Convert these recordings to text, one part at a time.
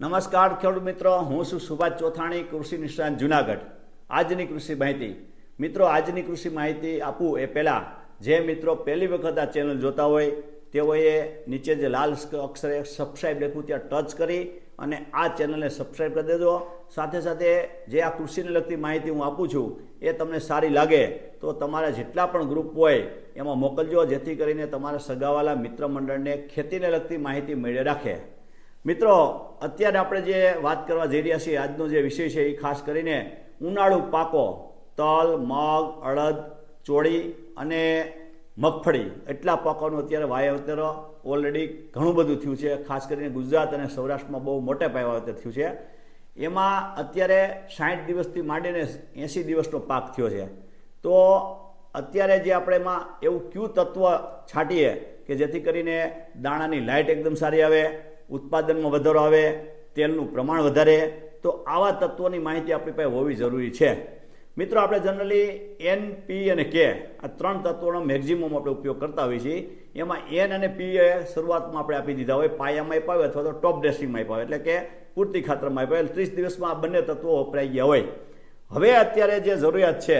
નમસ્કાર ખેડૂત મિત્રો, હું છું સુભાષ ચોથાણી, કૃષિ નિષ્ણાંત જુનાગઢ. આજની કૃષિ માહિતી. મિત્રો, આજની કૃષિ માહિતી આપું એ પહેલાં, જે મિત્રો પહેલી વખત આ ચેનલ જોતા હોય, તેઓએ નીચે જે લાલ અક્ષરે સબસ્ક્રાઈબ લખ્યું ત્યાં ટચ કરી અને આ ચેનલને સબસ્ક્રાઈબ કરી દેજો. સાથે સાથે જે આ કૃષિને લગતી માહિતી હું આપું છું, એ તમને સારી લાગે, તો તમારા જેટલા પણ ગ્રુપ હોય, એમાં મોકલજો, જેથી કરીને તમારા સગાવાલા મિત્ર મંડળને ખેતીને લગતી માહિતી મેળવી રાખે. મિત્રો, અત્યારે આપણે જે વાત કરવા જઈ રહ્યા છીએ, આજનો જે વિષય છે એ ખાસ કરીને ઉનાળુ પાકો, તલ, મગ, અડદ, ચોળી અને મગફળી. એટલા પાકોનું અત્યારે વાવેતર ઓલરેડી ઘણું બધું થયું છે. ખાસ કરીને ગુજરાત અને સૌરાષ્ટ્રમાં બહુ મોટે પાયે વાવેતર થયું છે. એમાં અત્યારે સાઠ દિવસથી માંડીને એંસી દિવસનો પાક થયો છે. તો અત્યારે જે આપણે એમાં એવું કયું તત્વ છાંટીએ કે જેથી કરીને દાણાની લાઇટ એકદમ સારી આવે ઉત્પાદનમાં વધારો આવે, તેલનું પ્રમાણ વધારે, તો આવા તત્વોની માહિતી આપણી પાસે હોવી જરૂરી છે. મિત્રો, આપણે જનરલી એન પી અને કે આ ત્રણ તત્વોનો મેક્ઝિમમ આપણે ઉપયોગ કરતા હોઈએ છીએ. એમાં એન અને પી એ શરૂઆતમાં આપણે આપી દીધા હોય, પાયામાં હોય અથવા તો ટોપ ડ્રેસિંગમાં હોય, એટલે કે પૂરતી ખાતરમાં એટલે ત્રીસ દિવસમાં આ બંને તત્વો વપરાઈ ગયા હોય. હવે અત્યારે જે જરૂરિયાત છે,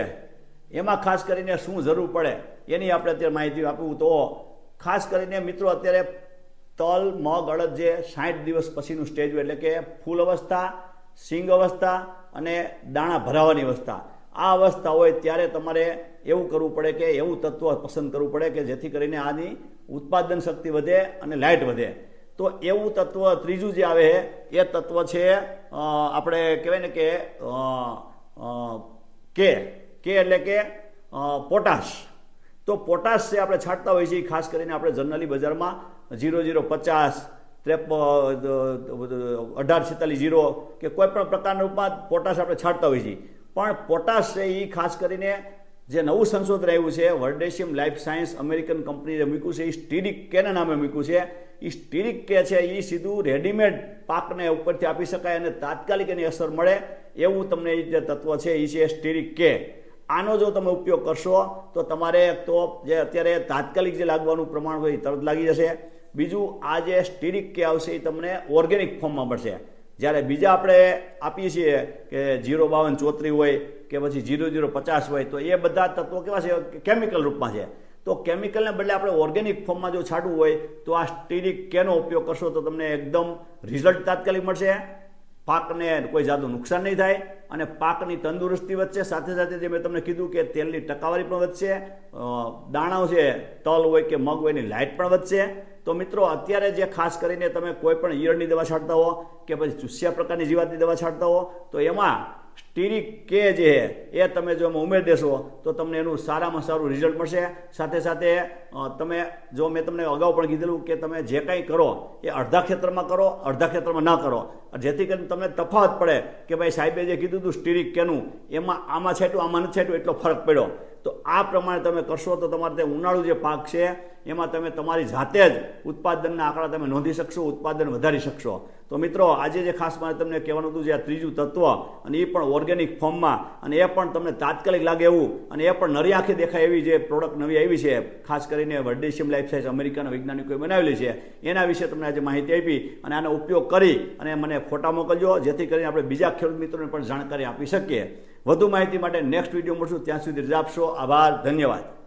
એમાં ખાસ કરીને શું જરૂર પડે, એની આપણે અત્યારે માહિતી આપવું તો, ખાસ કરીને મિત્રો, અત્યારે તલ, મગ અડદ જે સાઠ દિવસ પછીનું સ્ટેજ હોય એટલે કે ફૂલ અવસ્થા, સિંગ અવસ્થા અને દાણા ભરાવાની અવસ્થા. આ અવસ્થા હોય ત્યારે તમારે એવું કરવું પડે કે એવું તત્વ પસંદ કરવું પડે કે જેથી કરીને આની ઉત્પાદન શક્તિ વધે અને લાઇટ વધે. તો એવું તત્વ ત્રીજું જે આવે એ તત્વ છે આપણે કહેવાય ને કે કે. કે એટલે કે પોટાશ. તો પોટાશ છે આપણે છાંટતા હોઈએ છીએ ખાસ કરીને આપણે જનરલી બજારમાં જીરો જીરો પચાસ ત્રેપ અઢાર છેતાલીસ જીરો કે કોઈ પણ પ્રકારના રૂપમાં પોટાશ આપણે છાંટતા હોઈએ છીએ. પણ પોટાશ છે એ ખાસ કરીને જે નવું સંશોધન આવ્યું છે વર્ડેશિયમ લાઈફ સાયન્સ અમેરિકન કંપનીએ મૂક્યું છે એ સ્ટીરિક કેના નામે મૂક્યું છે. એ સ્ટીરિક કે છે એ સીધું રેડીમેડ પાકને ઉપરથી આપી શકાય અને તાત્કાલિક એની અસર મળે એવું તમને જે તત્વ છે એ છે સ્ટીરિક કે. આનો જો તમે ઉપયોગ કરશો, તો તમારે તો જે અત્યારે તાત્કાલિક જે લાગવાનું પ્રમાણ હોય એ તરત લાગી જશે. બીજું, આ જે સ્ટીરિક કે આવશે એ તમને ઓર્ગેનિક ફોર્મમાં મળશે. જ્યારે બીજા આપણે આપીએ છીએ કે જીરો બાવન ચોત્રી હોય કે પછી જીરો જીરો પચાસ હોય, તો એ બધા તત્વો કેવા છે? કેમિકલ રૂપમાં છે. તો કેમિકલને બદલે આપણે ઓર્ગેનિક ફોર્મમાં જો છાંટવું હોય, તો આ સ્ટીરિક કેનો ઉપયોગ કરશો તો તમને એકદમ રિઝલ્ટ તાત્કાલિક મળશે. પાકને કોઈ જાતનું નુકસાન નહીં થાય અને પાકની તંદુરસ્તી વધશે. સાથે સાથે જે મેં તમને કીધું કે તેલની ટકાવારી પણ વધશે દાણાઓ છે, તલ હોય કે મગ હોય એની લાઇટ પણ વધશે. તો મિત્રો, અત્યારે જે ખાસ કરીને તમે કોઈ પણ ઈયળની દવા છાંટતા હો કે પછી ચૂસ્યા પ્રકારની જીવાતની દવા છાંટતા હો, તો એમાં સ્ટીરિક કે જે એ તમે જો એમાં ઉમેર દેશો, તો તમને એનું સારામાં સારું રિઝલ્ટ મળશે. સાથે સાથે તમે જો મેં તમને અગાઉ પણ કીધેલું કે તમે જે કાંઈ કરો, એ અડધા ખેતરમાં કરો, અડધા ખેતરમાં ન કરો. જેથી કરીને તમને તફાવત પડે કે ભાઈ સાહેબે જે કીધું હતું સ્ટીરિક કેનું, એમાં આમાં છેટું આમાં નથી છેટું એટલો ફરક પડ્યો. તો આ પ્રમાણે તમે કરશો તો તમારે તે ઉનાળુ જે પાક છે, એમાં તમે તમારી જાતે જ ઉત્પાદનના આંકડા તમે નોંધી શકશો, ઉત્પાદન વધારી શકશો. તો મિત્રો, આજે જે ખાસ મારે તમને કહેવાનું હતું, જે આ ત્રીજું તત્વ, અને એ પણ ઓર્ગેનિક ફોર્મમાં અને એ પણ તમને તાત્કાલિક લાગે એવું, અને એ પણ નરી આંખે દેખાય એવી જે પ્રોડક્ટ નવી આવી છે, ખાસ કરીને વર્ડેશિયમ લાઈફ સાયન્સ અમેરિકાના વૈજ્ઞાનિકોએ બનાવેલી છે. એના વિશે તમને આજે માહિતી આપી, અને આનો ઉપયોગ કરી, અને મને ફોટા મોકલજો, જેથી કરીને આપણે બીજા ખેડૂત મિત્રોને પણ જાણકારી આપી શકીએ. વધુ માહિતી માટે નેક્સ્ટ વીડિયો મળશું. ત્યાં સુધી રજા આપશો. આભાર. ધન્યવાદ.